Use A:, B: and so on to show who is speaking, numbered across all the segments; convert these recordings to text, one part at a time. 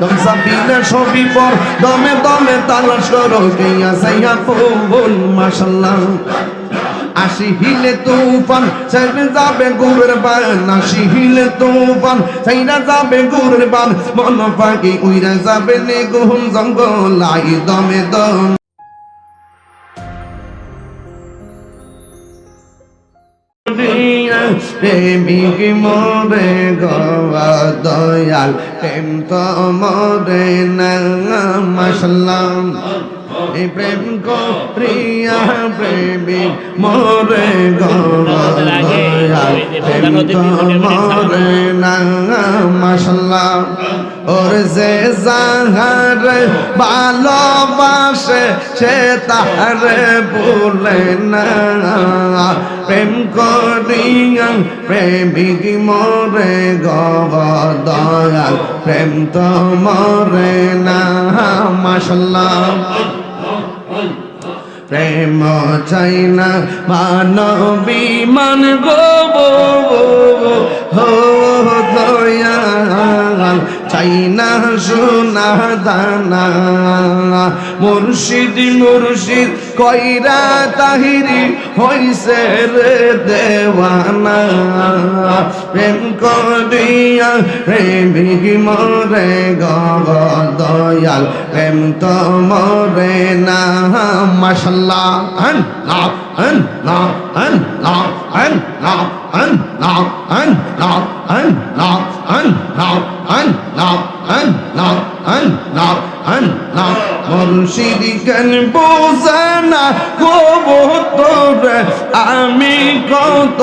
A: দম সাবিলে সবই পর দমে দমে তালাশ করো গিয়া সাইয়া ফুল মাশাল্লাহ আশি হিলে তুফান ছেড়ে যাবে গুরের বান। আশি হিলে তুফান ছেড়ে যাবে গুরের বান। মন পাখি উইরা যাবে নে গুম জঙ্গল, আই দমে দম। প্রেমিক মোরে গবা দয়াল, প্রেম তো মোরে না এই প্রেম প্রিয়া প্রেমিক মোরে দয়াল, প্রেম তো মোরে না মাসাল্লাম ওর যে জাহার ভালোবাসে, সে তাহারে বলে না প্রেম করিয়া প্রেমিক মরে গব দয়াল, প্রেম তো মরে না মাসাল্লাহ প্রেম চাই না, মানবী মান গো হো, দয়াল। চাই না সোনা দানা, মুর্শিদ মুর্শিদ কইরা তাহিরি হইছে রে দেওয়ানা। প্রেম করিয়া প্রেমিক মরে গগ দয়াল, প্রেম তো মরে না, মাশাল্লাহ। আন মুর্শিদি কেন বোঝানা কবো তোর আমি কত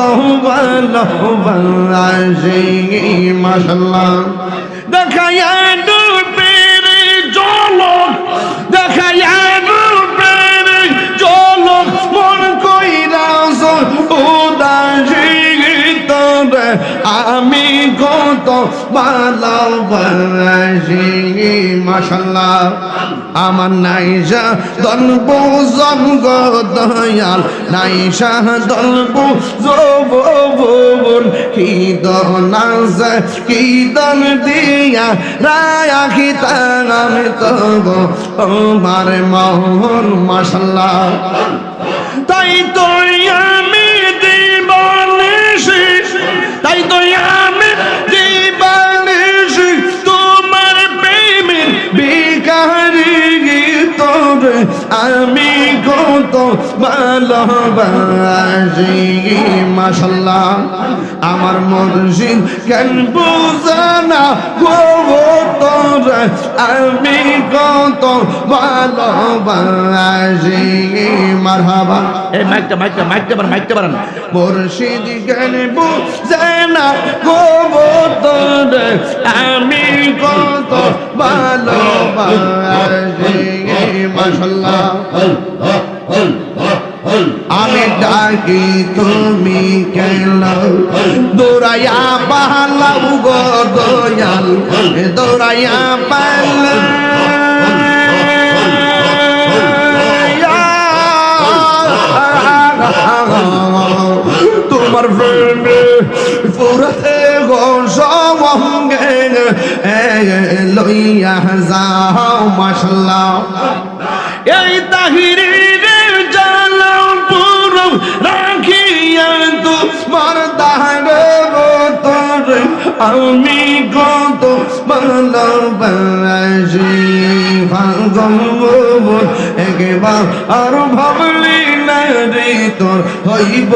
A: ভালোবাসি মশলা দেখায় ডুবের জল দেখায় মাশাল্লাহ। আমার নাইসা দলব জঙ্গ দয়াল, নাইসা দলব জবন কি দন কি দন দিয়া রাখি তাম তব আমার মোহন মাশাল্লাহ। তাই তো আমি আমি কত ভালোবাসি, মাশাল্লাহ। আমার মুর্শিদ কেন বুঝানা গো তোরে আমি কত ভালোবাসি, মারহাবা।
B: এই মাইকটা মাইকটা মাইকটা বাড়ান মাইকটা বাড়ান।
A: মুর্শিদ কেন বুঝানা গো তোরে আমি কত ভালোবাসি আমি ডাকি, তুমি কেন? দৌড়াইয়া পালাও গো দয়াল। দৌড়াইয়া পালা। তোমার প্রেমে পুরতে গো সঙ্গে লইয়া যাও মাসাল্লাহ এই আমি কত ভালোবাসি মন একবার আর ভাবলি না রে, তোর হইব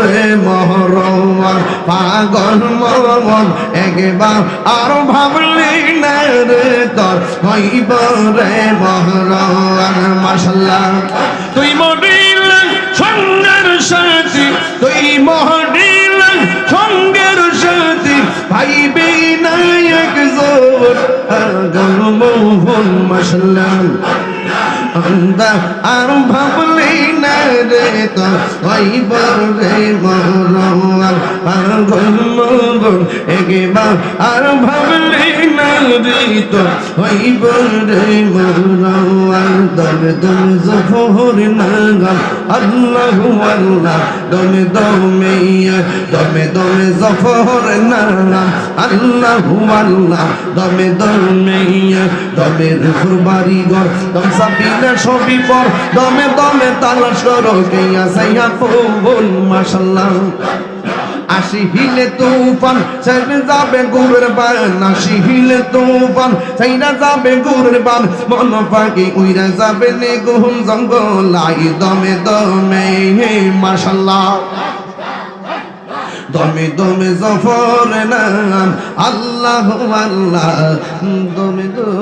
A: রে মহরমান পাগল মন একবার আর ভাবলি না রে, তোর হইব রে মহরমান মাসাল্লাহ তুই মরিল সঙ্গের সাথী, তুই সঙ্গের সাথী ভাইবে নায়ক জোর আগল মোহন মাসাল্লাহ আন্দা আর ভাবলি না রে তো হইব রে মরণ পাগল মরণ একেবা আর ভাবলি না রে তো হইব রে মরণ দমে দমে জফর নাগাম আল্লাহ আল্লাহ, দমে দমে দমে দমে জফর নাগাম আল্লাহু আল্লাহ, দমে দমে দমে উপর বাড়ি ঘর, দম সাবিলে সবই পর, দমে দমে তালাশ করো গিয়া সাইয়া পবন মাশাল্লাহ আশি হিলে তুফান যাবে গুরের বান আশি হিলে তুফান ছেড়ে যাবে গুরের বান মন উইরা যাবে নে জঙ্গল আই দমে দমে, হে মাশাল্লাহ। দমে দমে জফর নাম, আল্লাহ আল্লাহ, দমে দমে